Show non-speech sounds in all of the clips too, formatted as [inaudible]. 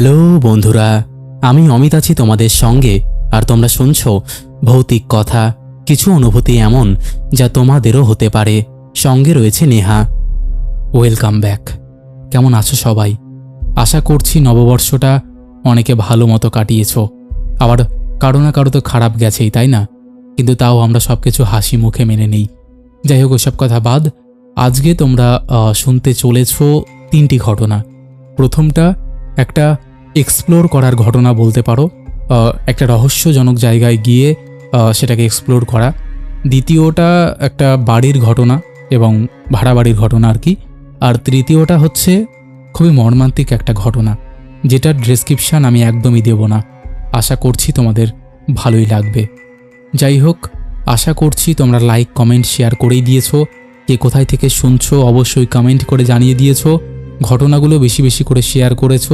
Hello বন্ধুরা, আমি অমিত আছি তোমাদের সঙ্গে, আর তোমরা শুনছো ভৌতিক কথা, কিছু অনুভূতি এমন যা তোমাদেরও হতে পারে। সঙ্গে রয়েছে নেহা। ওয়েলকাম ব্যাক কেমন আছো সবাই? আশা করছি নববর্ষটা অনেকে ভালো মতো কাটিয়েছ। আবার কারও না কারও তো খারাপ গেছেই, তাই না? কিন্তু তাও আমরা সব কিছু হাসি মুখে মেনে নেই। যাই হোক, ওসব কথা বাদ, আজকে তোমরা শুনতে চলেছ তিনটি ঘটনা। প্রথমটা, একটা এক্সপ্লোর করার ঘটনা বলতে পারো একটা রহস্যজনক জায়গায় গিয়ে সেটাকে এক্সপ্লোর করা। দ্বিতীয়টা একটা বাড়ির ঘটনা এবং ভাড়া বাড়ির ঘটনা আর কি। আর তৃতীয়টা হচ্ছে খুবই মর্মান্তিক একটা ঘটনা, যেটার ডেসক্রিপশান আমি একদমই দেব না। আশা করছি তোমাদের ভালোই লাগবে। যাই হোক, আশা করছি তোমরা লাইক কমেন্ট শেয়ার করেই দিয়েছ। কে কোথায় থেকে শুনছো অবশ্যই কমেন্ট করে জানিয়ে দিয়েছ। ঘটনাগুলো বেশি বেশি করে শেয়ার করেছ।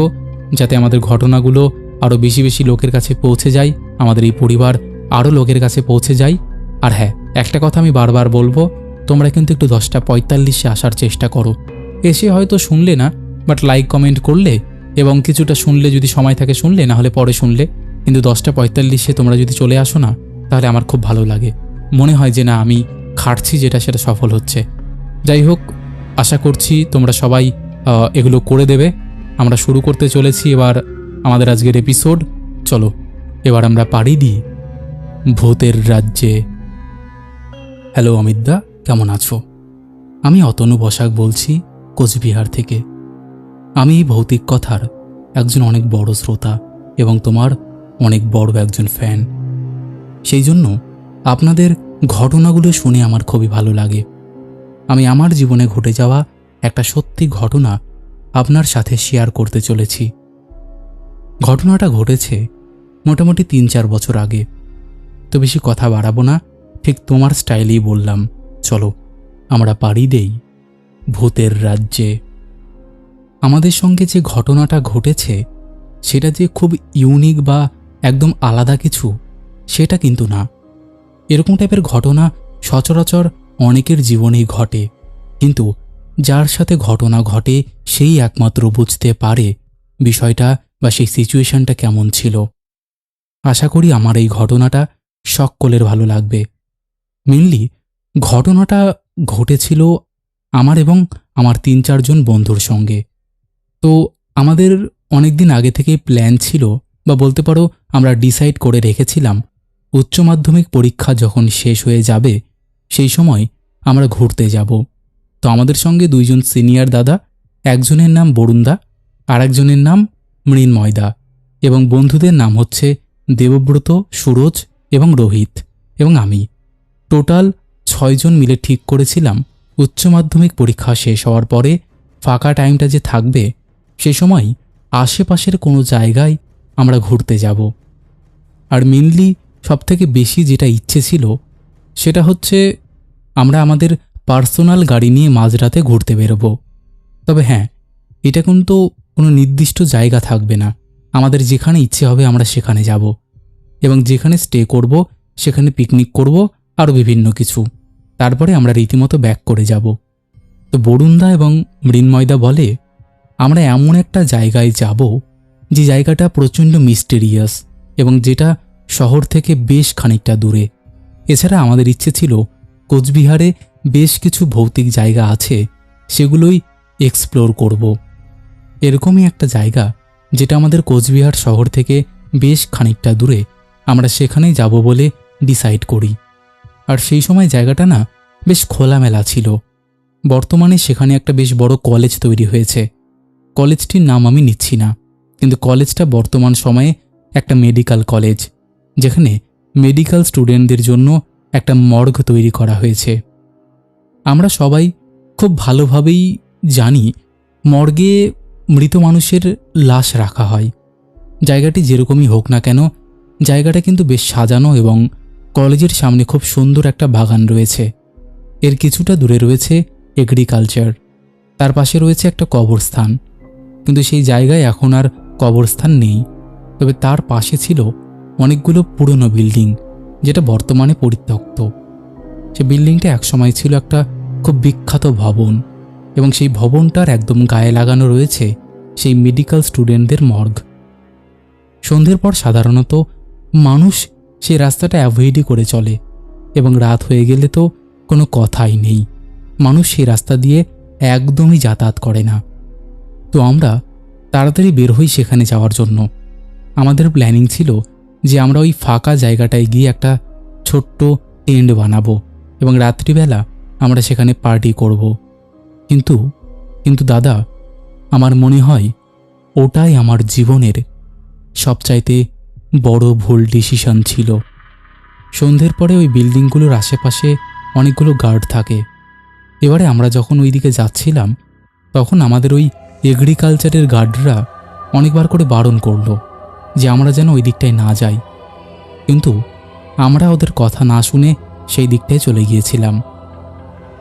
যাতে আমাদের ঘটনাগুলো আরও বেশি বেশি লোকের কাছে পৌঁছে যায়, আমাদের এই পরিবার আরও লোকের কাছে পৌঁছে যায়। আর হ্যাঁ একটা কথা আমি বারবার বলব, তোমরা কিন্তু একটু দশটা পঁয়তাল্লিশে আসার চেষ্টা করো। এসে হয়তো শুনলে না বাট লাইক কমেন্ট করলে এবং কিছুটা শুনলে, যদি সময় থাকে শুনলে, না হলে পরে শুনলে, কিন্তু দশটা পঁয়তাল্লিশে তোমরা যদি চলে আসো না, তাহলে আমার খুব ভালো লাগে। মনে হয় যে না, আমি খাটছি যেটা, সেটা সফল হচ্ছে। যাই হোক, আশা করছি তোমরা সবাই এগুলো করে দেবে। আমরা শুরু করতে চলেছি এবার আমাদের আজকের এপিসোড চলো, এবার আমরা পাড়ি দিই ভূতের রাজ্যে। হ্যালো অমিতদা, কেমন আছো? আমি অতনু বসাক বলছি কোচবিহার থেকে। আমি এই ভৌতিক কথার একজন অনেক বড় শ্রোতা এবং তোমার অনেক বড় একজন ফ্যান সেই জন্য আপনাদের ঘটনাগুলো শুনে আমার খুবই ভালো লাগে। আমি আমার জীবনে ঘটে যাওয়া একটা সত্যি ঘটনা আপনার সাথে শেয়ার করতে চলেছি। ঘটনাটা ঘটেছে মোটামুটি তিন চার বছর আগে। তো বেশি কথা বাড়াবো না, ঠিক তোমার স্টাইলেই বললাম। চলো, আমরা পাড়ি দেই ভূতের রাজ্যে। আমাদের সঙ্গে যে ঘটনাটা ঘটেছে, সেটা যে খুব ইউনিক বা একদম আলাদা কিছু, সেটা কিন্তু না। এরকম টাইপের ঘটনা সচরাচর অনেকের জীবনেই ঘটে। কিন্তু যার সাথে ঘটনা ঘটে সেই একমাত্র বুঝতে পারে বিষয়টা বা সেই সিচুয়েশনটা কেমন ছিল। আশা করি আমার এই ঘটনাটা সকলের ভালো লাগবে। মেনলি, ঘটনাটা ঘটেছিল আমার এবং আমার তিন চারজন বন্ধুর সঙ্গে। তো আমাদের অনেক দিন আগে থেকেই প্ল্যান ছিল বা বলতে পারো আমরা ডিসাইড করে রেখেছিলাম, উচ্চ মাধ্যমিক পরীক্ষা যখন শেষ হয়ে যাবে, সেই সময় আমরা ঘুরতে যাব। তো আমাদের সঙ্গে দুইজন সিনিয়র দাদা, একজনের নাম বরুণদা আর একজনের নাম মৃন্ময়দা এবং বন্ধুদের নাম হচ্ছে দেবব্রত, সুরজ এবং রোহিত এবং আমি। টোটাল ছয়জন মিলে ঠিক করেছিলাম। উচ্চ মাধ্যমিক পরীক্ষা শেষ হওয়ার পরে ফাঁকা টাইমটা যে থাকবে, সে সময় আশেপাশের কোনো জায়গায় আমরা ঘুরতে যাব। আর মেনলি সবথেকে বেশি যেটা ইচ্ছে ছিল, সেটা হচ্ছে আমরা আমাদের পার্সোনাল গাড়ি নিয়ে মাঝরাতে ঘুরতে বেরোবো। তবে হ্যাঁ এটা কিন্তু কোনো নির্দিষ্ট জায়গা থাকবে না। আমাদের যেখানে ইচ্ছে হবে আমরা সেখানে যাব এবং যেখানে স্টে করব, সেখানে পিকনিক করব আরও বিভিন্ন কিছু। তারপরে আমরা রীতিমতো ব্যাক করে যাব। তো বরুণদা এবং মৃন্ময়দা বলে, আমরা এমন একটা জায়গায় যাব যে জায়গাটা প্রচণ্ড মিস্টেরিয়াস এবং যেটা শহর থেকে বেশ খানিকটা দূরে। এছাড়া আমাদের ইচ্ছে ছিল কোচবিহারে বেশ কিছু ভৌতিক জায়গা আছে, সেগুলোই এক্সপ্লোর করব। এরকমই একটা জায়গা, যেটা আমাদের কোচবিহার শহর থেকে বেশ খানিকটা দূরে, আমরা সেখানেই যাব বলে ডিসাইড করি। আর সেই সময় জায়গাটা না বেশ খোলামেলা ছিল। বর্তমানে সেখানে একটা বেশ বড় কলেজ তৈরি হয়েছে। কলেজটির নাম আমি নিচ্ছি না, কিন্তু কলেজটা বর্তমান সময়ে একটা মেডিকেল কলেজ যেখানে মেডিকেল স্টুডেন্টদের জন্য একটা মর্গ তৈরি করা হয়েছে। আমরা সবাই খুব ভালোভাবেই জানি মর্গে মৃত মানুষের লাশ রাখা হয়। জায়গাটি যেরকমই হোক না কেন, জায়গাটা কিন্তু বেশ সাজানো এবং কলেজের সামনে খুব সুন্দর একটা বাগান রয়েছে। এর কিছুটা দূরে রয়েছে এগ্রিকালচার তার পাশে রয়েছে একটা কবরস্থান। কিন্তু সেই জায়গায় এখন আর কবরস্থান নেই। তবে তার পাশে ছিল অনেকগুলো পুরনো বিল্ডিং, যেটা বর্তমানে পরিত্যক্ত। সে বিল্ডিংটা একসময় ছিল একটা খুব বিখ্যাত ভবন এবং সেই ভবনটার একদম গায়ে লাগানো রয়েছে সেই মেডিকেল স্টুডেন্টদের মর্গ। সন্ধ্যের পর সাধারণত মানুষ সেই রাস্তাটা অ্যাভয়েডই করে চলে এবং রাত হয়ে গেলে তো কোনো কথাই নেই। মানুষ সেই রাস্তা দিয়ে একদমই যাতায়াত করে না। তো আমরা তাড়াতাড়ি বের হই সেখানে যাওয়ার জন্য। আমাদের প্ল্যানিং ছিল যে আমরা ওই ফাঁকা জায়গাটায় গিয়ে একটা ছোট্ট টেন্ট বানাবো। এবং রাত্রিবেলা আমরা সেখানে পার্টি করব। কিন্তু কিন্তু দাদা, আমার মনে হয় ওটাই আমার জীবনের সবচাইতে বড় ভুল ডিসিশন ছিল। সন্ধ্যের পরে ওই বিল্ডিংগুলোর আশেপাশে অনেকগুলো গার্ড থাকে। এবারে আমরা যখন ওই দিকে যাচ্ছিলাম, তখন আমাদের ওই এগ্রিকালচারের গার্ডরা অনেকবার করে বারণ করল যে আমরা যেন ওই দিকটায় না যাই। কিন্তু আমরা ওদের কথা না শুনে সেই দিকটায় চলে গিয়েছিলাম।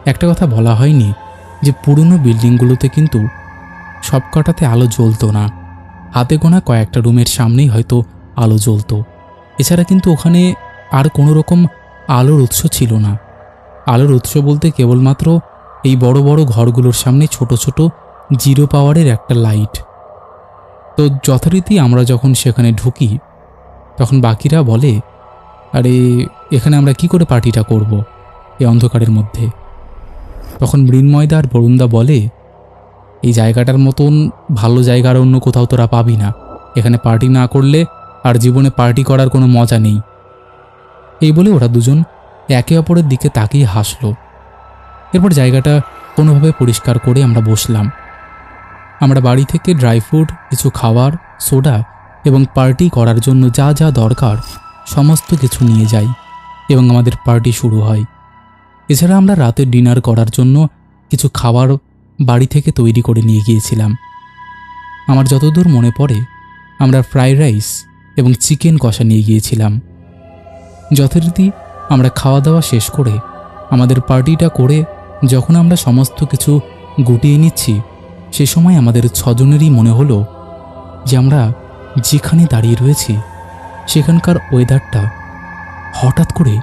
একটা কথা বলা হয়নি যে পুরনো বিল্ডিংগুলোতে কিন্তু সবকটাতে আলো জ্বলতো না। হাতে গোনা কয়েকটা রুমের সামনেই হয়তো আলো জ্বলতো। এছাড়া কিন্তু ওখানে আর কোনো রকম আলোর উৎস ছিল না। আলোর উৎস বলতে কেবলমাত্র এই বড় বড় ঘরগুলোর সামনে ছোট ছোট জিরো পাওয়ারের একটা লাইট। তো যথারীতি আমরা যখন সেখানে ঢুকি, তখন বাকিরা বলে আরে, এখানে আমরা কি করে পার্টিটা করব এই অন্ধকারের মধ্যে? তখন মৃন্ময়দা আর বরুণদা বলে, এই জায়গাটার মতন ভালো জায়গা আর অন্য কোথাও তোরা পাবি না। এখানে পার্টি না করলে আর জীবনে পার্টি করার কোনো মজা নেই। এই বলে ওরা দুজন একে অপরের দিকে তাকিয়ে হাসলো। এরপর জায়গাটা কোনোভাবে পরিষ্কার করে আমরা বসলাম। আমরা বাড়ি থেকে ড্রাই ফ্রুট, কিছু খাবার, সোডা এবং পার্টি করার জন্য যা যা দরকার সমস্ত কিছু নিয়ে যাই এবং আমাদের পার্টি শুরু হয়। এছাড়া আমরা রাতে ডিনার করার জন্য কিছু খাবার বাড়ি থেকে তৈরি করে নিয়ে গিয়েছিলাম। আমার যতদূর মনে পড়ে, আমরা ফ্রাইড রাইস এবং চিকেন কষা নিয়ে গিয়েছিলাম। যথারীতি আমরা খাওয়া দাওয়া শেষ করে আমাদের পার্টিটা করে যখন আমরা সমস্ত কিছু গুটিয়ে নিচ্ছি, সে সময় আমাদের ছজনেরই মনে হলো যে আমরা যেখানে দাঁড়িয়ে রয়েছি সেখানকার ওয়েদারটা হঠাৎ করে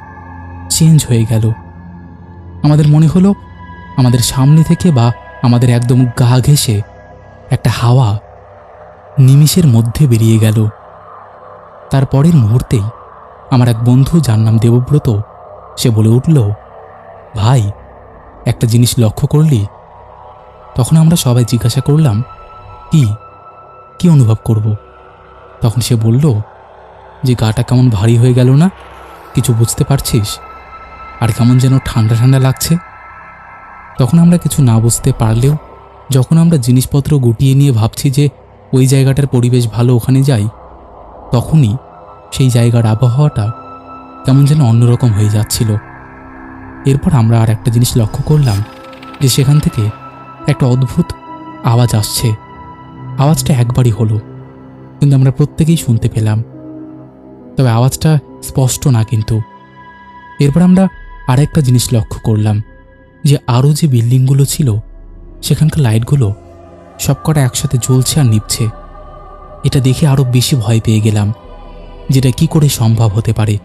চেঞ্জ হয়ে গেল। আমাদের মনে হলো আমাদের সামনে থেকে বা আমাদের একদম গা ঘেঁষে একটা হাওয়া নিমিষের মধ্যে বেরিয়ে গেল। তারপরের মুহূর্তেই আমার এক বন্ধু, যার নাম দেবব্রত, সে বলে উঠল, ভাই, একটা জিনিস লক্ষ্য করলি? তখন আমরা সবাই জিজ্ঞাসা করলাম, কি? কি অনুভব করব? তখন সে বলল যে গাটা কেমন ভারী হয়ে গেল না, কিছু বুঝতে পারছিস? আর কেমন যেন ঠান্ডা ঠান্ডা লাগছে। তখন আমরা কিছু না বুঝতে পারলেও, যখন আমরা জিনিসপত্র গুটিয়ে নিয়ে ভাবছি যে ওই জায়গাটার পরিবেশ ভালো ওখানে যাই, তখনই সেই জায়গার আবহাওয়াটা কেমন যেন অন্যরকম হয়ে যাচ্ছিল। এরপর আমরা আর একটা জিনিস লক্ষ্য করলাম যে সেখান থেকে একটা অদ্ভুত আওয়াজ আসছে। আওয়াজটা একবারই হলো, কিন্তু আমরা প্রত্যেকেই শুনতে পেলাম। তবে আওয়াজটা স্পষ্ট না কিন্তু। এরপর আমরা আরেকটা জিনিস লক্ষ্য করলাম, যে আরও যে বিল্ডিংগুলো ছিল, সেখানকার লাইটগুলো সবকটা একসাথে জ্বলছে আর নিভছে। এটা দেখে আরও বেশি ভয় পেয়ে গেলাম যেটা কি করে সম্ভব হতে পারে।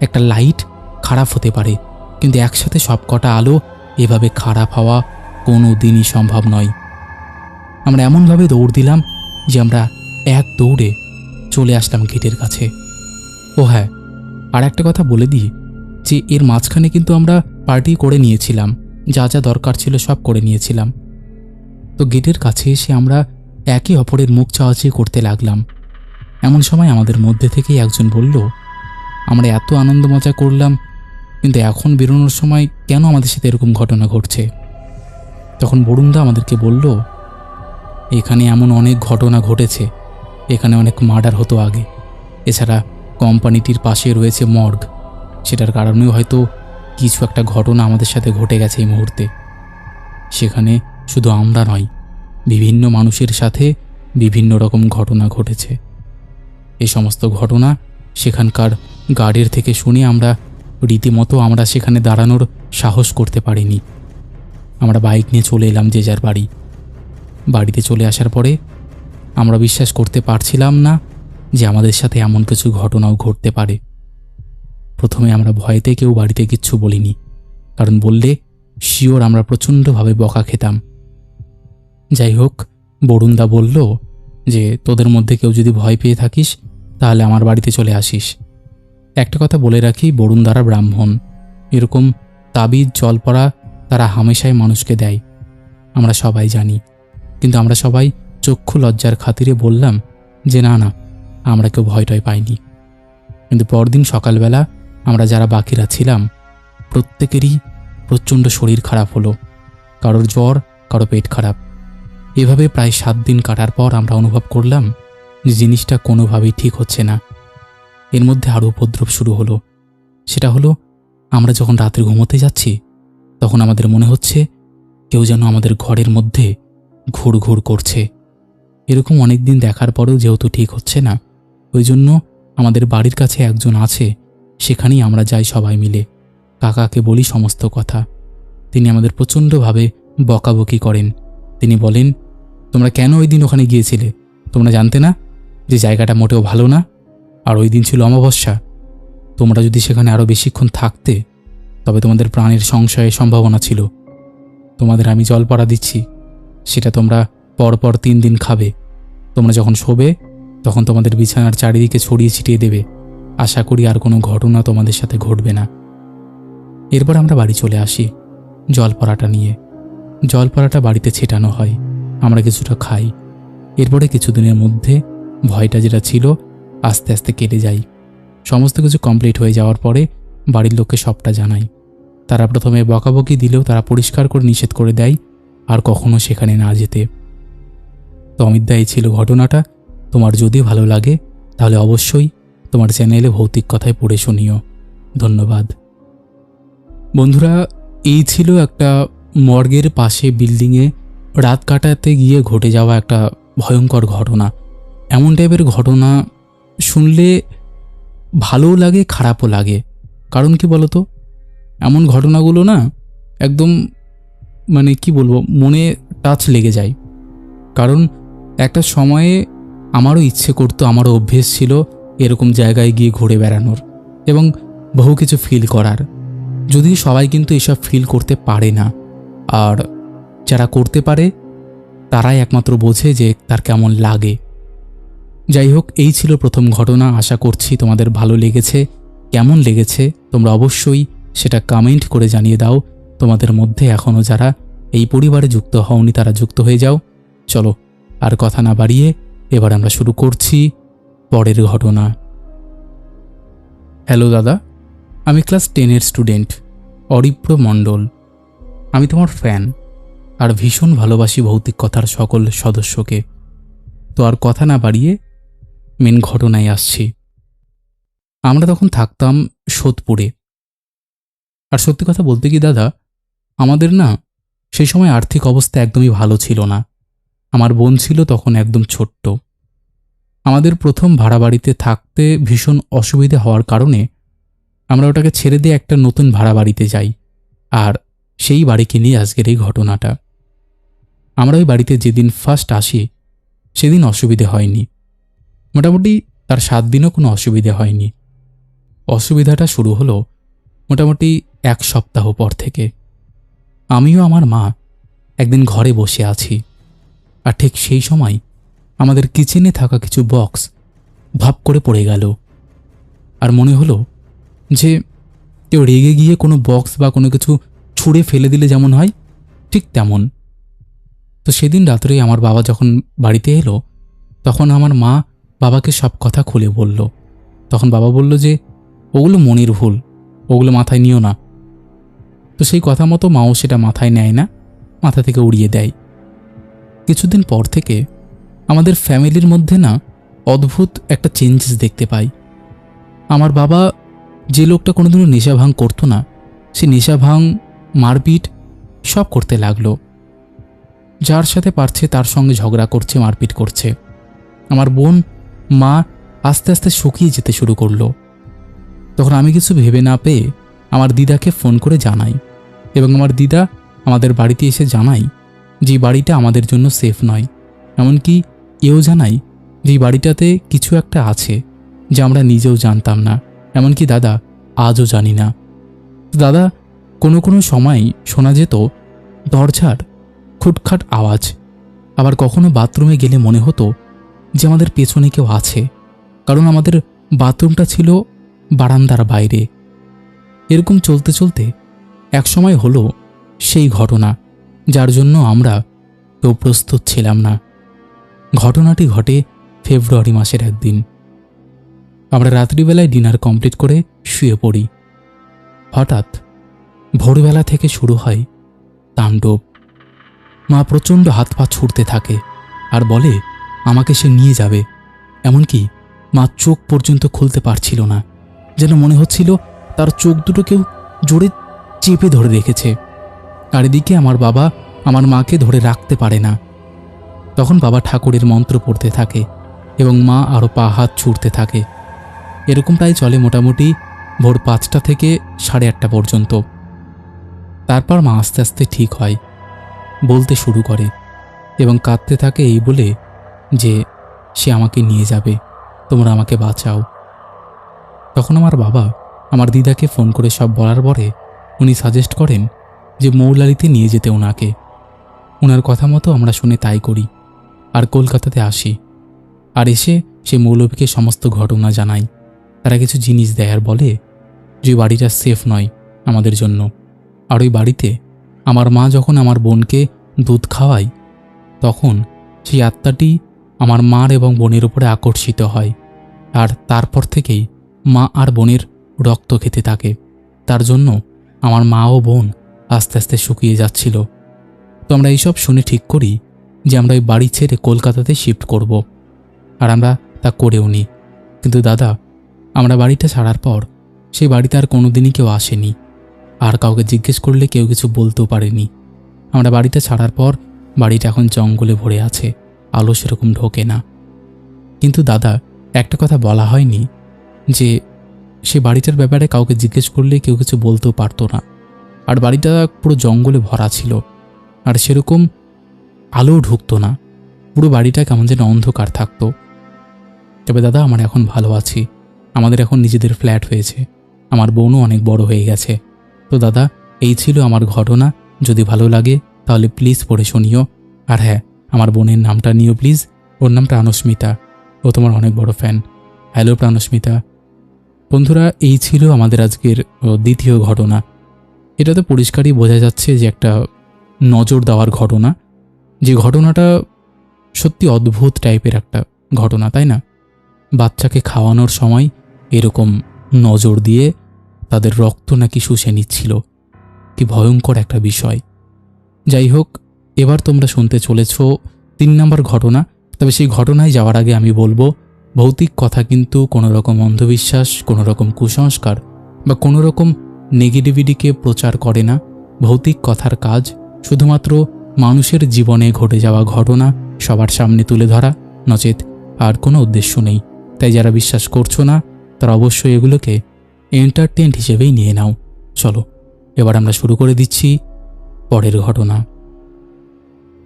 একটা লাইট খারাপ হতে পারে, কিন্তু একসাথে সবকটা আলো এভাবে খারাপ হওয়া কোনো দিনই সম্ভব নয়। আমরা এমনভাবে দৌড় দিলাম যে আমরা এক দৌড়ে চলে আসলাম গেটের কাছে। ও হ্যাঁ আর একটা কথা বলে দিই, যে এর মাঝখানে কিন্তু আমরা পার্টি করে নিয়েছিলাম, যা যা দরকার ছিল সব করে নিয়েছিলাম। তো গেটের কাছে এসে আমরা একে অপরের মুখ চাওয়াচি করতে লাগলাম। এমন সময় আমাদের মধ্যে থেকেই একজন বলল, আমরা এত আনন্দ মজা করলাম, কিন্তু এখন বেরোনোর সময় কেন আমাদের সাথে এরকম ঘটনা ঘটছে? তখন বরুণদা আমাদেরকে বলল, এখানে এমন অনেক ঘটনা ঘটেছে, এখানে অনেক মার্ডার হতো আগে। এছাড়া কোম্পানিটির পাশে রয়েছে মর্গ। সেটার কারণেও হয়তো কিছু একটা ঘটনা আমাদের সাথে ঘটে গেছে এই মুহূর্তে। সেখানে শুধু আমরা নয়, বিভিন্ন মানুষের সাথে বিভিন্ন রকম ঘটনা ঘটেছে। এ সমস্ত ঘটনা সেখানকার গার্ডের থেকে শুনে আমরা রীতিমতো আমরা সেখানে দাঁড়ানোর সাহস করতে পারিনি। আমরা বাইক নিয়ে চলে এলাম যে যার বাড়ি। বাড়িতে চলে আসার পরে আমরা বিশ্বাস করতে পারছিলাম না যে আমাদের সাথে এমন কিছু ঘটনাও ঘটতে পারে। প্রথমে আমরা ভয়েতে কেউ বাড়িতে কিচ্ছু বলিনি, কারণ বললে, শিওর আমরা প্রচণ্ডভাবে বকা খেতাম। যাই হোক, বরুণদা বলল যে, তোদের মধ্যে কেউ যদি ভয় পেয়ে থাকিস, তাহলে আমার বাড়িতে চলে আসিস। একটা কথা বলে রাখি বরুণ দ্বারা ব্রাহ্মণ। এরকম তাবিজ জল পড়া তারা হামেশাই মানুষকে দেয়। আমরা সবাই জানি। কিন্তু আমরা সবাই চক্ষু লজ্জার খাতিরে বললাম যে, না না আমরা কেউ ভয় টয় পাইনি। কিন্তু পরদিন সকালবেলা আমরা যারা বাকিরা ছিলাম, প্রত্যেকেরই প্রচণ্ড শরীর খারাপ হলো। কারোর জ্বর, কারও পেট খারাপ। এভাবে প্রায় সাত দিন কাটার পর আমরা অনুভব করলাম যে জিনিসটা কোনোভাবেই ঠিক হচ্ছে না। এর মধ্যে আরও উপদ্রব শুরু হলো। সেটা হলো, আমরা যখন রাত্রে ঘুমোতে যাচ্ছি, তখন আমাদের মনে হচ্ছে কেউ যেন আমাদের ঘরের মধ্যে ঘুর ঘুর করছে। এরকম অনেক দিন দেখার পরেও যেহেতু ঠিক হচ্ছে না ওই জন্য আমাদের বাড়ির কাছে একজন আছে, সেখানেই আমরা যাই সবাই মিলে। কাকাকে বলি সমস্ত কথা। তিনি আমাদের প্রচণ্ডভাবে বকাবকি করেন। তিনি বলেন, তোমরা কেন ওই দিন ওখানে গিয়েছিলে? তোমরা জানতে না যে জায়গাটা মোটেও ভালো না? আর ওই দিন ছিল অমাবস্যা। তোমরা যদি সেখানে আরও বেশিক্ষণ থাকতে, তবে তোমাদের প্রাণের সংশয়ের সম্ভাবনা ছিল। তোমাদের আমি জল পড়া দিচ্ছি। সেটা তোমরা পরপর তিন দিন খাবে। তোমরা যখন শোবে তখন তোমাদের বিছানার চারিদিকে ছড়িয়ে ছিটিয়ে দেবে। আশা করি আর কোনো ঘটনা তোমাদের সাথে ঘটবে না। এরপর আমরা বাড়ি চলে আসি, জল পড়াটা নিয়ে। জল পড়াটা বাড়িতে ছেটানো হয়, আমরা কিছুটা খাই। এরপরে কিছুদিনের মধ্যে ভয়টা যেটা ছিল, আস্তে আস্তে কেটে যায়। সমস্ত কিছু কমপ্লিট হয়ে যাওয়ার পরে বাড়ির লোককে সবটা জানাই। তারা প্রথমে বকাবকি দিলেও তারা পরিষ্কার করে নিষেধ করে দেয়, আর কখনো সেখানে না যেতে। তো অমিতদা, এই ছিল ঘটনাটা। তোমার যদি ভালো লাগে, তাহলে অবশ্যই তোমার চ্যানেলে ভৌতিক কথায় পড়ে শুনিও। ধন্যবাদ। বন্ধুরা, এই ছিল একটা মর্গের পাশে বিল্ডিংয়ে রাত কাটাতে গিয়ে ঘটে যাওয়া একটা ভয়ঙ্কর ঘটনা। এমন টাইপের ঘটনা শুনলে ভালোও লাগে, খারাপও লাগে। কারণ কি বলতো? এমন ঘটনাগুলো না একদম মানে কি বলব, মনে টাচ লেগে যায়। কারণ একটা সময়ে আমারও ইচ্ছে করতো, আমারও অভ্যেস ছিল এরকম জায়গায় গিয়ে ঘুরে বেড়ানোর এবং বহু কিছু ফিল করার। যদি সবাই কিন্তু এসব ফিল করতে পারে না। আর যারা করতে পারে, তারাই একমাত্র বোঝে যে তার কেমন লাগে। যাই হোক, এই ছিল প্রথম ঘটনা। আশা করছি তোমাদের ভালো লেগেছে। কেমন লেগেছে, তোমরা অবশ্যই সেটা কমেন্ট করে জানিয়ে দাও। তোমাদের মধ্যে এখনও যারা এই পরিবারে যুক্ত হওনি, তারা যুক্ত হয়ে যাও। চলো, আর কথা না বাড়িয়ে এবার আমরা শুরু করছি পরের ঘটনা। হ্যালো দাদা, আমি ক্লাস টেনের স্টুডেন্ট, অরিপ্র মণ্ডল। আমি তোমার ফ্যান আর ভীষণ ভালোবাসি ভৌতিক কথার সকল সদস্যকে। তো আর কথা না বাড়িয়ে মেন ঘটনায় আসছি। আমরা তখন থাকতাম সোদপুরে। আর সত্যি কথা বলতে কি দাদা, আমাদের না সেই সময় আর্থিক অবস্থা একদমই ভালো ছিল না। আমার বোন ছিল তখন একদম ছোট্ট। আমাদের প্রথম ভাড়া বাড়িতে থাকতে ভীষণ অসুবিধে হওয়ার কারণে আমরা ওটাকে ছেড়ে দিয়ে একটা নতুন ভাড়া বাড়িতে যাই আর সেই বাড়িকে নিয়ে আজকের এই ঘটনাটা। আমরা ওই বাড়িতে যেদিন ফার্স্ট আসি, সেদিন অসুবিধে হয়নি। মোটামুটি তার সাত দিনও কোনো অসুবিধে হয়নি। অসুবিধাটা শুরু হলো মোটামুটি এক সপ্তাহ পর থেকে। আমিও আমার মা একদিন ঘরে বসে আছি। আর ঠিক সেই সময় আমাদের কিচেনে থাকা কিছু বক্স ভাপ করে পড়ে গেল। আর মনে হলো যে কেউ রেগে গিয়ে কোনো বক্স বা কোনো কিছু ছুঁড়ে ফেলে দিলে যেমন হয়, ঠিক তেমন। তো সেদিন রাত্রে আমার বাবা যখন বাড়িতে এলো, তখন আমার মা বাবাকে সব কথা খুলে বলল। তখন বাবা বলল যে, ওগুলো মনের ভুল, ওগুলো মাথায় নিও না। তো সেই কথা মতো মাও সেটা মাথায় নেয় না, মাথা থেকে উড়িয়ে দেয়। কিছুদিন পর থেকে আমাদের ফ্যামিলির মধ্যে না অদ্ভুত একটা চেঞ্জেস দেখতে পাই। আমার বাবা যে লোকটা কোনোদিনও নেশা ভাঙ করতো না, সে নেশা ভাঙ, মারপিট সব করতে লাগল। যার সাথে পারছে তার সঙ্গে ঝগড়া করছে, মারপিট করছে। আমার বোন, মা আস্তে আস্তে শুকিয়ে যেতে শুরু করল। তখন আমি কিছু ভেবে না পেয়ে আমার দিদাকে ফোন করে জানাই এবং আমার দিদা আমাদের বাড়িতে এসে জানাই যে বাড়িটা আমাদের জন্য সেফ নয়। এমনকি এও জানাই যে বাড়িটাতে কিছু একটা আছে যা আমরা নিজেও জানতাম না। এমনকি দাদা আজও জানি না। দাদা, কোনো কোনো সময় শোনা যেত দরজার খুটখাট আওয়াজ। আবার কখনো বাথরুমে গেলে মনে হতো যে আমাদের পেছনে কেউ আছে। কারণ আমাদের বাথরুমটা ছিল বারান্দার বাইরে। এরকম চলতে চলতে একসময় হলো সেই ঘটনা। যার জন্য আমরা কেউ প্রস্তুত ছিলাম না। ঘটনাটি ঘটে ফেব্রুয়ারি মাসের একদিন। আমরা রাত্রিবেলায় ডিনার কমপ্লিট করে শুয়ে পড়ি। হঠাৎ ভোরবেলা থেকে শুরু হয় তাণ্ডব। মা প্রচণ্ড হাত পা ছুটতে থাকে আর বলে, আমাকে সে নিয়ে যাবে। এমনকি মা চোখ পর্যন্ত খুলতে পারছিল না। যেন মনে হচ্ছিল তার চোখ দুটো কেউ জোরে চেপে ধরে রেখেছে। আর এদিকে আমার বাবা আমার মাকে ধরে রাখতে পারে না। তখন বাবা ঠাকুরের মন্ত্র পড়তে থাকে এবং মা আরও পা হাত ছুটতে থাকে। এরকমটাই চলে মোটামুটি ভোর পাঁচটা থেকে সাড়ে আটটা পর্যন্ত। তারপর মা আস্তে আস্তে ঠিক হয়, বলতে শুরু করে এবং কাঁদতে থাকে এই বলে যে, সে আমাকে নিয়ে যাবে, তোমরা আমাকে বাঁচাও। তখন আমার বাবা আমার দিদাকে ফোন করে সব বলার পরে উনি সাজেস্ট করেন যে মৌলালিতে নিয়ে যেতে ওনাকে। ওনার কথা মতো আমরা শুনে তাই করি, আর কলকাতাতে আসি। আর এসে সে মৌলভীকে সমস্ত ঘটনা জানাই। তারা কিছু জিনিস দেয় আর বলে যে বাড়িটা সেফ নয় আমাদের জন্য। আর ওই বাড়িতে আমার মা যখন আমার বোনকে দুধ খাওয়ায়, তখন সেই আত্মাটি আমার মার এবং বোনের উপরে আকর্ষিত হয়। আর তারপর থেকেই মা আর বোনের রক্ত খেতে থাকে। তার জন্য আমার মা ও বোন আস্তে আস্তে শুকিয়ে যাচ্ছিল। তো আমরা এইসব শুনে ঠিক করি যে আমরা ওই বাড়ি ছেড়ে কলকাতাতে শিফট করব। আর আমরা তা করেও নি। কিন্তু দাদা, আমরা বাড়িটা ছাড়ার পর সেই বাড়িতে আর কোনোদিনই কেউ আসেনি। আর কাউকে জিজ্ঞেস করলে কেউ কিছু বলতেও পারেনি। আমরা বাড়িটা ছাড়ার পর বাড়িটা এখন জঙ্গলে ভরে আছে, আলো সেরকম ঢোকে না। কিন্তু দাদা, একটা কথা বলা হয়নি যে সে বাড়িটার ব্যাপারে কাউকে জিজ্ঞেস করলে কেউ কিছু বলতেও পারতো না। আর বাড়িটা পুরো জঙ্গলে ভরা ছিল। আর সেরকম আলোও ঢুকতো না। পুরো বাড়িটা কেমন যেন অন্ধকার থাকতো। তবে দাদা, আমার এখন ভালো আছি। আমাদের এখন নিজেদের ফ্ল্যাট হয়েছে। আমার বোনও অনেক বড় হয়ে গেছে। তো দাদা, এই ছিল আমার ঘটনা। যদি ভালো লাগে, তাহলে প্লিজ পড়ে শুনিও। আর হ্যাঁ আমার বোনের নামটা নিও প্লিজ। ওর নাম প্রাণস্মিতা। ও তোমার অনেক বড় ফ্যান। হ্যালো প্রাণস্মিতা। বন্ধুরা, এই ছিল আমাদের আজকের দ্বিতীয় ঘটনা। এটাতে পরিষ্কারই বোঝা যাচ্ছে যে একটা নজর দেওয়ার ঘটনা। যে ঘটনাটা সত্যি অদ্ভুত টাইপের একটা ঘটনা, তাই না? বাচ্চাকে খাওয়ানোর সময় এরকম নজর দিয়ে তাদের রক্ত নাকি শুষে নিচ্ছিল। কি ভয়ঙ্কর একটা বিষয়। যাই হোক, এবার তোমরা শুনতে চলেছ তিন নম্বর ঘটনা। তবে সেই ঘটনায় যাওয়ার আগে আমি বলব, ভৌতিক কথা কিন্তু কোনো রকম অন্ধবিশ্বাস কোনো রকম কুসংস্কার বা কোনো রকম নেগেটিভিটিকে প্রচার করে না। ভৌতিক কথার কাজ শুধুমাত্র মানুষের জীবনে ঘটে যাওয়া ঘটনা সবার সামনে তুলে ধরা, নচেত আর কোনো উদ্দেশ্য নেই। তাই যারা বিশ্বাস করছ না, তারা অবশ্যই এগুলোকে এন্টারটেন্ট হিসেবেই নিয়ে নাও। চলো, এবার আমরা শুরু করে দিচ্ছি পরের ঘটনা।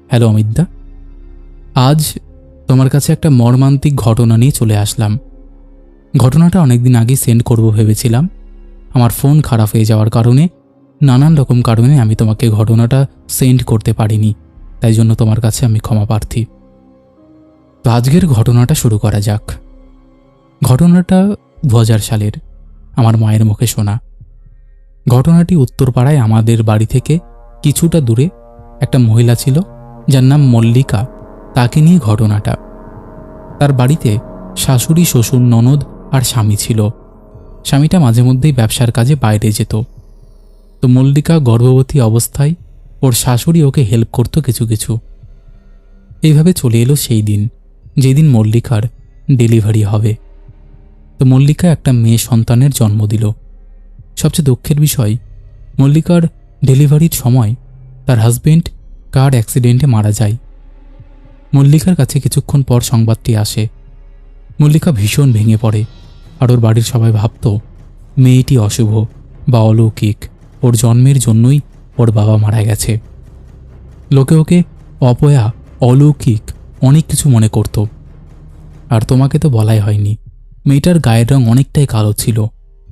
হ্যালো, অমিতদা। আজ তোমার কাছে একটা মর্মান্তিক ঘটনা নিয়ে চলে আসলাম। ঘটনাটা অনেকদিন আগে সেন্ড করব ভেবেছিলাম। আমার ফোন খারাপ হয়ে যাওয়ার কারণে, নানান রকম কারণে আমি তোমাকে ঘটনাটা সেন্ড করতে পারিনি। তাই জন্য তোমার কাছে আমি ক্ষমা প্রার্থী। তো আজকের ঘটনাটা শুরু করা যাক। ঘটনাটা দু হাজার সালের, আমার মায়ের মুখে শোনা। ঘটনাটি উত্তরপাড়ায় আমাদের বাড়ি থেকে কিছুটা দূরে একটা মহিলা ছিল, যার নাম মল্লিকা। তাকে নিয়ে ঘটনাটা। তার বাড়িতে শাশুড়ি, শ্বশুর, ননদ আর স্বামী ছিল। স্বামীটা মাঝে মধ্যেই ব্যবসার কাজে বাইরে যেত। তো মল্লিকা গর্ভবতী অবস্থায় ওর শাশুড়ি ওকে হেল্প করতো কিছু কিছু। এইভাবে চলে এলো সেই দিন, যেদিন মল্লিকার ডেলিভারি হবে। তো মল্লিকা একটা মেয়ে সন্তানের জন্ম দিল। সবচেয়ে দুঃখের বিষয়, মল্লিকার ডেলিভারির সময় তার হাজবেন্ড কার অ্যাক্সিডেন্টে মারা যায়। মল্লিকার কাছে কিছুক্ষণ পর সংবাদটি আসে। মল্লিকা ভীষণ ভেঙে পড়ে। আর ওর বাড়ির সবাই ভাবত, মেয়েটি অশুভ বা অলৌকিক, ওর জন্মের জন্যই ওর বাবা মারা গেছে। লোকে ওকে অপয়া, অলৌকিক অনেক কিছু মনে করত। আর তোমাকে তো বলাই হয়নি, মেয়েটার গায়ের রং অনেকটাই কালো ছিল,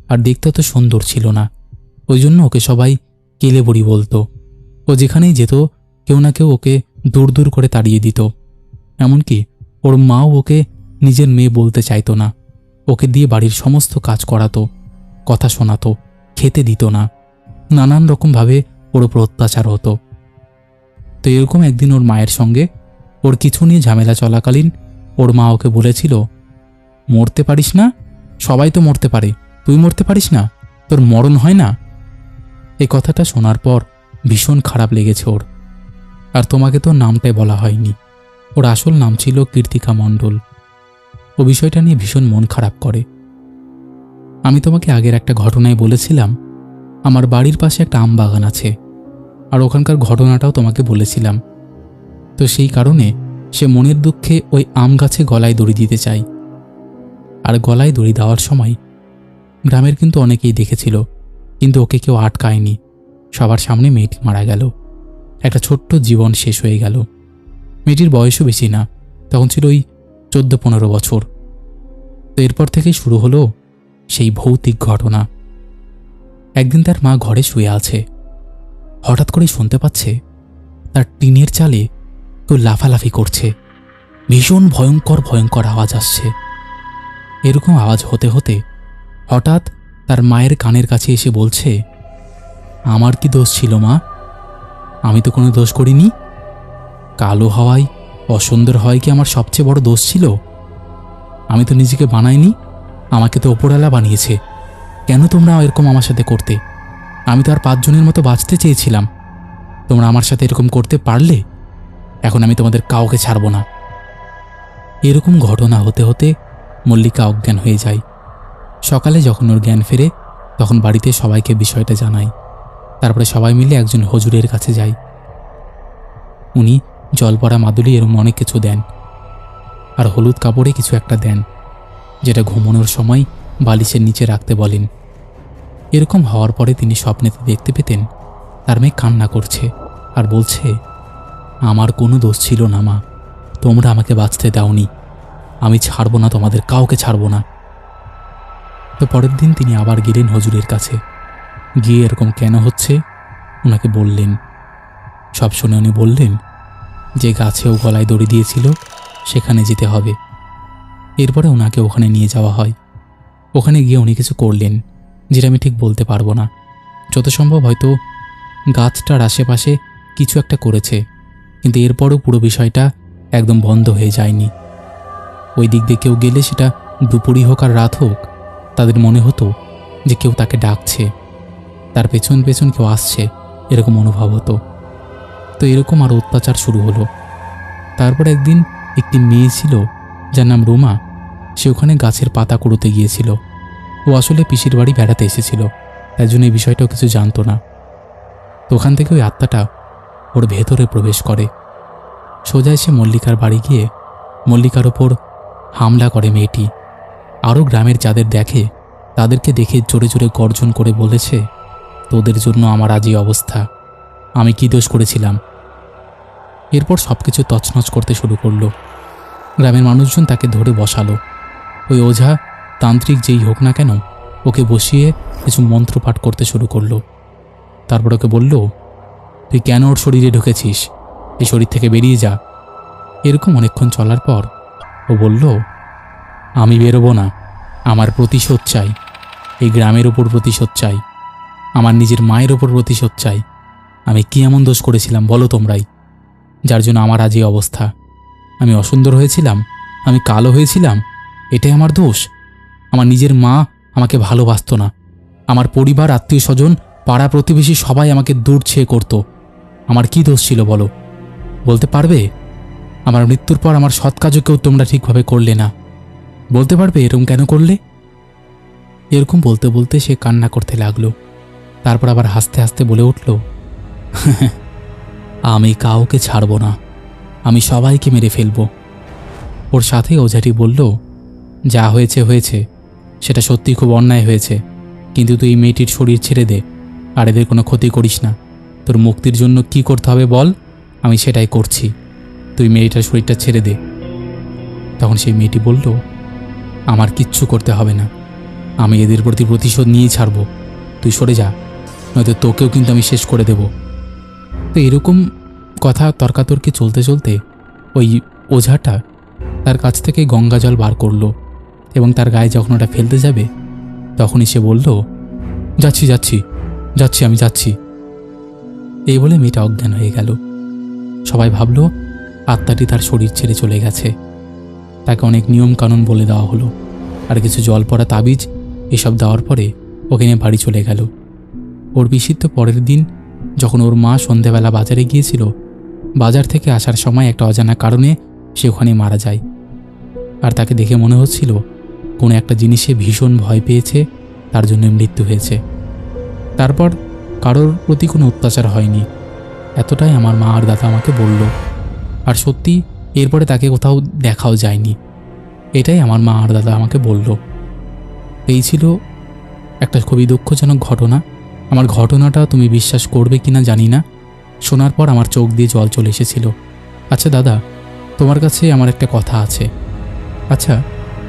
আর দেখতে তো সুন্দর ছিল না। ওই জন্য ওকে সবাই কেলেবড়ি বলতো। ও যেখানেই যেত, কেউ না কেউ ওকে দূর দূর করে তাড়িয়ে দিত। এমনকি ওর মাও ওকে নিজের মেয়ে বলতে চাইতো না। ওকে দিয়ে বাড়ির সমস্ত কাজ করাতো, কথা শোনাতো, খেতে দিত না। নানান রকমভাবে ওর উপর অত্যাচার হতো। তো এরকম একদিন ওর মায়ের সঙ্গে ওর কিছু নিয়ে ঝামেলা চলাকালীন ওর মা ওকে বলেছিল, মরতে পারিস না? সবাই তো মরতে পারে। তুই মরতে পারিস না? তোর মরণ হয় না? এ কথাটা শোনার পর ভীষণ খারাপ লেগেছে ওর। আর তোমাকে তো নামটাই বলা হয়নি। ওর আসল নাম ছিল কীর্তিকা মণ্ডল। ও বিষয়টা নিয়ে ভীষণ মন খারাপ করে। আমি তোমাকে আগের একটা ঘটনায় বলেছিলাম, আমার বাড়ির পাশে একটা আম বাগান আছে, আর ওখানকার ঘটনাটাও তোমাকে বলেছিলাম। তো সেই কারণে সে মনের দুঃখে ওই আম গাছে গলায় দড়ি দিতে চায় আর গলায় দড়ি দেওয়ার সময় গ্রামের কিন্তু অনেকেই দেখেছিল, কিন্তু ওকে কেউ আটকায়নি। সবার সামনে মেয়েটি মারা গেল। একটা ছোট্ট জীবন শেষ হয়ে গেল। মেয়েটির বয়সও বেশি না, তখন ছিল ওই চোদ্দ পনেরো বছর। তো এরপর থেকেই শুরু হলো সেই ভৌতিক ঘটনা। একদিন তার মা ঘরে শুয়ে আছে। হঠাৎ করেই শুনতে পাচ্ছে তার টিনের চালে কেউ লাফালাফি করছে। ভীষণ ভয়ঙ্কর ভয়ঙ্কর আওয়াজ আসছে। এরকম আওয়াজ হতে হতে হঠাৎ তার মায়ের কানের কাছে এসে বলছে, আমার কি দোষ ছিল মা? আমি তো কোনো দোষ করিনি। কালো হওয়ায় অসুন্দর হয় কি আমার সবচেয়ে বড় দোষ ছিল? আমি তো নিজেকে বানাইনি, আমাকে তো ওপরওয়ালা বানিয়েছে। কেন তোমরা এরকম আমার সাথে করতে? আমি তো আর পাঁচজনের মতো বাঁচতে চেয়েছিলাম। তোমরা আমার সাথে এরকম করতে পারলে? এখন আমি তোমাদের কাউকে ছাড়ব না। এরকম ঘটনা হতে হতে মল্লিকা অজ্ঞান হয়ে যায়। সকালে যখন ওর জ্ঞান ফেরে, তখন বাড়িতে সবাইকে বিষয়টা জানায়। তারপরে সবাই মিলে একজন হজুরের কাছে যায়। উনি জল পড়া মাদুলি এরকম অনেক কিছু দেন। আর হলুদ কাপড়ে কিছু একটা দেন, যেটা ঘুমানোর সময় বালিশের নিচে রাখতে বলেন। এরকম হওয়ার পরে তিনি স্বপ্নেতে দেখতে পেতেন, তার মেয়ে কান্না করছে আর বলছে, আমার কোনো দোষ ছিল না মা, তোমরা আমাকে বাঁচতে দাওনি, আমি ছাড়বো না, তোমাদের কাউকে ছাড়বো না। তো পরের দিন তিনি আবার গেলেন হজুরের কাছে। গিয়ে এরকম কেন হচ্ছে? ওনাকে বললেন। সব শুনে উনি বললেন যে গাছেও গলায় দড়ি দিয়েছিল, সেখানে যেতে হবে। এরপরে ওনাকে ওখানে নিয়ে যাওয়া হয়। ওখানে গিয়ে উনি কিছু করলেন, যেটা আমি ঠিক বলতে পারব না। যত সম্ভব হয়তো গাছটার আশেপাশে কিছু একটা করেছে, কিন্তু এরপরও পুরো বিষয়টা একদম বন্ধ হয়ে যায়নি। ওই দিক দিয়ে কেউ গেলে সেটা দুপুরই হোক আর রাত হোক, তাদের মনে হতো যে কেউ তাকে ডাকছে। তার পেছন পেছন কেউ আসছে, এরকম অনুভব হতো। তো এরকম আরও অত্যাচার শুরু হলো। তারপর একদিন একটি মেয়ে ছিল, যার নাম রোমা। সে ওখানে গাছের পাতা কুড়োতে গিয়েছিল। ও আসলে পিসির বাড়ি বেড়াতে এসেছিল, তাই জন্য এই বিষয়টাও কিছু জানতো না। তো ওখান থেকে ওই আত্মাটা ওর ভেতরে প্রবেশ করে। সোজা এসে মল্লিকার বাড়ি গিয়ে মল্লিকার ওপর হামলা করে মেয়েটি। আরও গ্রামের যাদের দেখে, তাদেরকে দেখে জোরে জোরে গর্জন করে বলেছে, তোদের জন্য আমার আজ এই অবস্থা। আমি কি দোষ করেছিলাম? এরপর সব কিছু তছনছ করতে শুরু করল। গ্রামের মানুষজন তাকে ধরে বসালো। ওই ওঝা, তান্ত্রিক যেই হোক না কেন, ওকে বসিয়ে কিছু মন্ত্র পাঠ করতে শুরু করল। তারপর ওকে বলল, তুই কেন ওর শরীরে ঢুকেছিস? এই শরীর থেকে বেরিয়ে যা। এরকম অনেকক্ষণ চলার পর ও বলল, আমি বেরোবো না। আমার প্রতিশোধ চাই। এই গ্রামের ওপর প্রতিশোধ চাই। আমার নিজের মায়ের ওপর প্রতিশোধ চাই। আমি কি এমন দোষ করেছিলাম বলো তোমরাই। যার জন্য আমার আজ এই অবস্থা। আমি অসুন্দর হয়েছিলাম, আমি কালো হয়েছিলাম, এটাই আমার দোষ। আমার নিজের মা আমাকে ভালোবাসতো না। আমার পরিবার আত্মীয় স্বজন পাড়া প্রতিবেশী সবাই আমাকে দূর ছেয়ে করতো। আমার কি দোষ ছিল বলো? বলতে পারবে? আমার মৃত্যুর পর আমার সৎ কাজও কেউ তোমরা ঠিকভাবে করলে না। বলতে পারবে এরকম কেন করলে? এরকম বলতে বলতে সে কান্না করতে লাগল। তারপর আবার হাসতে হাসতে বলে উঠল [laughs] আমি কাউকে ছাড়ব না। আমি সবাইকে মেরে ফেলব। ওর সাথে ওঝাটি বলল, যা হয়েছে হয়েছে। সেটা সত্যি খুব অন্যায় হয়েছে। কিন্তু তুই মেয়েটির শরীর ছেড়ে দে, আর এদের কোনো ক্ষতি করিস না। তোর মুক্তির জন্য কি করতে হবে বল? আমি সেটাই করছি। তুই মেয়েটার শরীরটা ছেড়ে দে। তখন সেই মেয়েটি বলল, আমার কিচ্ছু করতে হবে না। আমি এদের প্রতি প্রতিশোধ নিয়েই ছাড়ব। তুই সরে যা, নয়তো তোকেও কিন্তু আমি শেষ করে দেব। তো এরকম কথা তর্কাতর্কি চলতে চলতে ওই ওঝাটা তার কাছ থেকে গঙ্গা জল বার করল এবং তার গায়ে যখন ওটা ফেলতে যাবে, তখনই সে বলল, যাচ্ছি যাচ্ছি যাচ্ছি, আমি যাচ্ছি। এই বলে মেয়েটা অজ্ঞান হয়ে গেল। সবাই ভাবল, আত্মাটি তার শরীর ছেড়ে চলে গেছে। তাকে অনেক নিয়ম কানুন বলে দেওয়া হলো। আর কিছু জল পড়া তাবিজ এসব দেওয়ার পরে ওকে নিয়ে বাড়ি চলে গেল। ওর বিশিত্য পরের দিন যখন ওর মা সন্ধেবেলা বাজারে গিয়েছিল বাজার থেকে আসার সময় একটা অজানা কারণে সে ওখানে মারা যায়। আর তাকে দেখে মনে হচ্ছিল, কোনো একটা জিনিসে ভীষণ ভয় পেয়েছে, তার জন্য মৃত্যু হয়েছে। তারপর কারোর প্রতি কোনো অত্যাচার হয়নি। এতটাই আমার মা আর দাদা আমাকে বলল, আর সত্যি এরপরে তাকে কোথাও দেখাও যায়নি। এটাই আমার মা আর দাদা আমাকে বলল। এই ছিল একটা খুবই দুঃখজনক ঘটনা। আমার ঘটনাটা তুমি বিশ্বাস করবে কিনা জানি না। শোনার পর আমার চোখ দিয়ে জল চলে এসেছিল। আচ্ছা দাদা, তোমার কাছে আমার একটা কথা আছে। আচ্ছা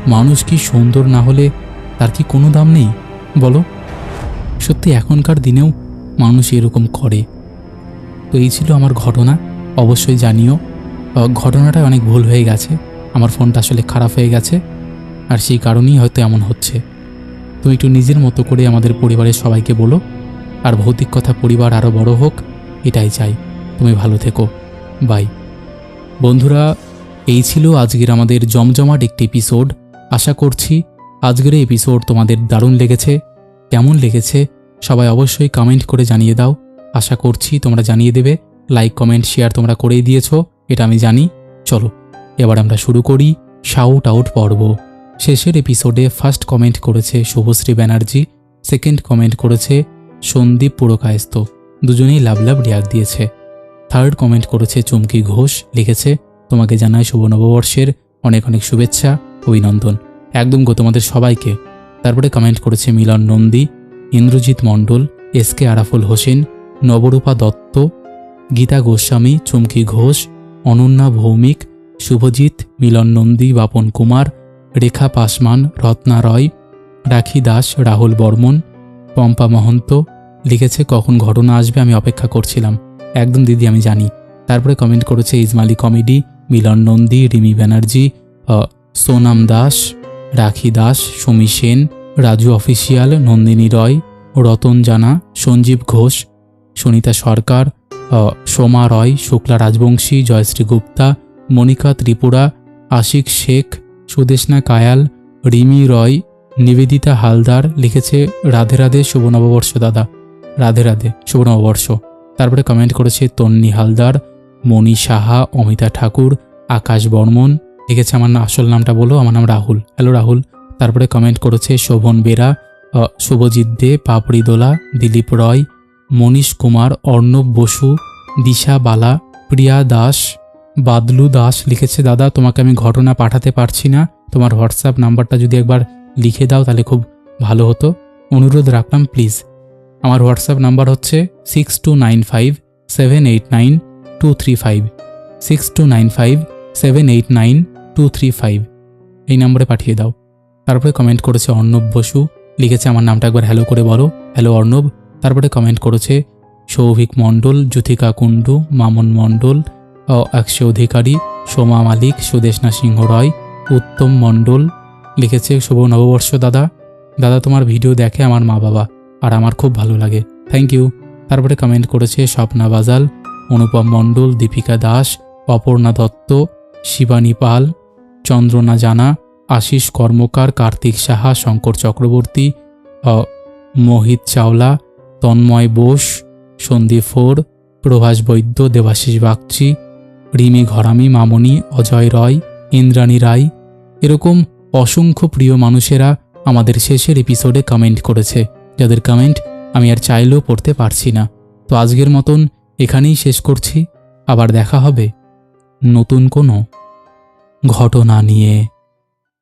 মানুষ কি সুন্দর না হলে তার কি কোনো দাম নেই? বলো। সত্যি এখনকার দিনেও মানুষ এরকম করে। তো এই ছিল আমার ঘটনা। অবশ্যই জানিও। ঘটনাটা অনেক ভুল হয়ে গেছে। আমার ফোনটা আসলে খারাপ হয়ে গেছে। আর সেই কারণেই হয়তো এমন হচ্ছে। তুমি একটু নিজের মতো করে আমাদের পরিবারের সবাইকে বলো। আর ভৌতিক কথা পরিবার আরও বড় হোক। এটাই চাই। তুমি ভালো থেকো। বাই। বন্ধুরা, এই ছিল আজকের আমাদের জমজমাট একটি এপিসোড আশা করছি আজকের এপিসোড তোমাদের দারুণ লেগেছে। কেমন লেগেছে সবাই অবশ্যই কমেন্ট করে জানিয়ে দাও। আশা করছি তোমরা জানিয়ে দেবে। লাইক কমেন্ট শেয়ার তোমরা করেই দিয়েছ, এটা আমি জানি। চলো, এবার আমরা শুরু করি শাউট আউট পর্ব। শেষের এপিসোডে ফার্স্ট কমেন্ট করেছে শুভশ্রী ব্যানার্জি সেকেন্ড কমেন্ট করেছে সন্দীপ পুরকায়স্ত দুজনেই লাভ লাভ রিয়াক দিয়েছে। থার্ড কমেন্ট করেছে চুমকি ঘোষ, লিখেছে, তোমাকে জানায় শুভ নববর্ষের অনেক অনেক শুভেচ্ছা, অভিনন্দন। একদম গো তোমাদের সবাইকে। তারপরে কমেন্ট করেছে মিলন নন্দী, ইন্দ্রজিৎ মণ্ডল, এস কে আরাফুল হোসেন, নবরূপা দত্ত, গীতা গোস্বামী, চুমকি ঘোষ, অনন্যা ভৌমিক, শুভজিৎ, মিলন নন্দী, বাপন কুমার, রেখা পাসমান, রত্না রয়, রাখি দাস, রাহুল বর্মন, পম্পা মহন্ত লিখেছে, কখন ঘটনা আসবে আমি অপেক্ষা করছিলাম। একদম দিদি, আমি জানি। তারপরে কমেন্ট করেছে, ইজমালি কমেডি, মিলন নন্দী, রিমি ব্যানার্জি সোনাম দাস, রাখি দাস, সুমি সেন, রাজু অফিসিয়াল, নন্দিনী রয়, রতন জানা, সঞ্জীব ঘোষ, সুনিতা সরকার সোমা রয়, শুক্লা রাজবংশী, জয়শ্রী গুপ্তা, মনিকা ত্রিপুরা, আশিক শেখ সুদেশনা কায়াল, রিমি রয়, নিবেদিতা হালদার লিখেছে, রাধে রাধে, শুভ নববর্ষ দাদা। রাধে রাধে শুভ নববর্ষ তারপরে কমেন্ট করেছে তন্নি হালদার, মণি সাহা, অমিতা ঠাকুর, আকাশ বর্মন। লিখেছে আমার আসল নামটা বলো, আমার নাম রাহুল। হ্যালো রাহুল। তারপরে কমেন্ট করেছে শোভন বেরা শুভজিৎ দে, পাপড়ি দোলা, দিলীপ রয়, মনীষ কুমার, অর্ণব বসু, দিশা বালা, প্রিয়া দাস, বাদলু দাস লিখেছে, দাদা, তোমাকে আমি ঘটনা পাঠাতে পারছি না। তোমার হোয়াটসঅ্যাপ নাম্বারটা যদি একবার লিখে দাও, তাহলে খুব ভালো হতো। অনুরোধ রাখলাম প্লিজ আমার হোয়াটসঅ্যাপ নাম্বার হচ্ছে six two nine five seven eight nine two three five six two nine five seven eight nine two three five এই নম্বরে পাঠিয়ে দাও। তারপরে কমেন্ট করেছে অর্ণব বসু, লিখেছে আমার নামটা একবার হ্যালো করে বলো। হ্যালো অর্ণব। তারপরে কমেন্ট করেছে সৌভিক মণ্ডল, জ্যোতিকা কুণ্ডু, মামন মণ্ডল অক্ষয় অধিকারী, সোমা মালিক, সুদেশনা সিংহ রয়, উত্তম মণ্ডল, লিখেছে শুভ নববর্ষ দাদা। দাদা, তোমার ভিডিও দেখে আমার মা বাবা আর আমার খুব ভালো লাগে। থ্যাংক ইউ তারপরে কমেন্ট করেছে স্বপ্না বাজাল, অনুপম মণ্ডল, দীপিকা দাস, অপর্ণা দত্ত, শিবানী পাল, চন্দ্রনা জানা, আশিস কর্মকার, কার্তিক সাহা, শঙ্কর চক্রবর্তী মোহিত চাওলা, তন্ময় বোস, সন্দীপ ফোর, প্রভাস বৈদ্য, দেবাশিস বাগচি, রিমি ঘরামি মামনি অজয় রয়, ইন্দ্রাণী রায়, এরকম অসংখ্য প্রিয় মানুষেরা আমাদের শেষের এপিসোডে কমেন্ট করেছে। যাদের কমেন্ট আমি আর চাইলেও পড়তে পারছি না। তো আজকের মতন এখানেই শেষ করছি। আবার দেখা হবে নতুন কোনো ঘটনা নিয়ে।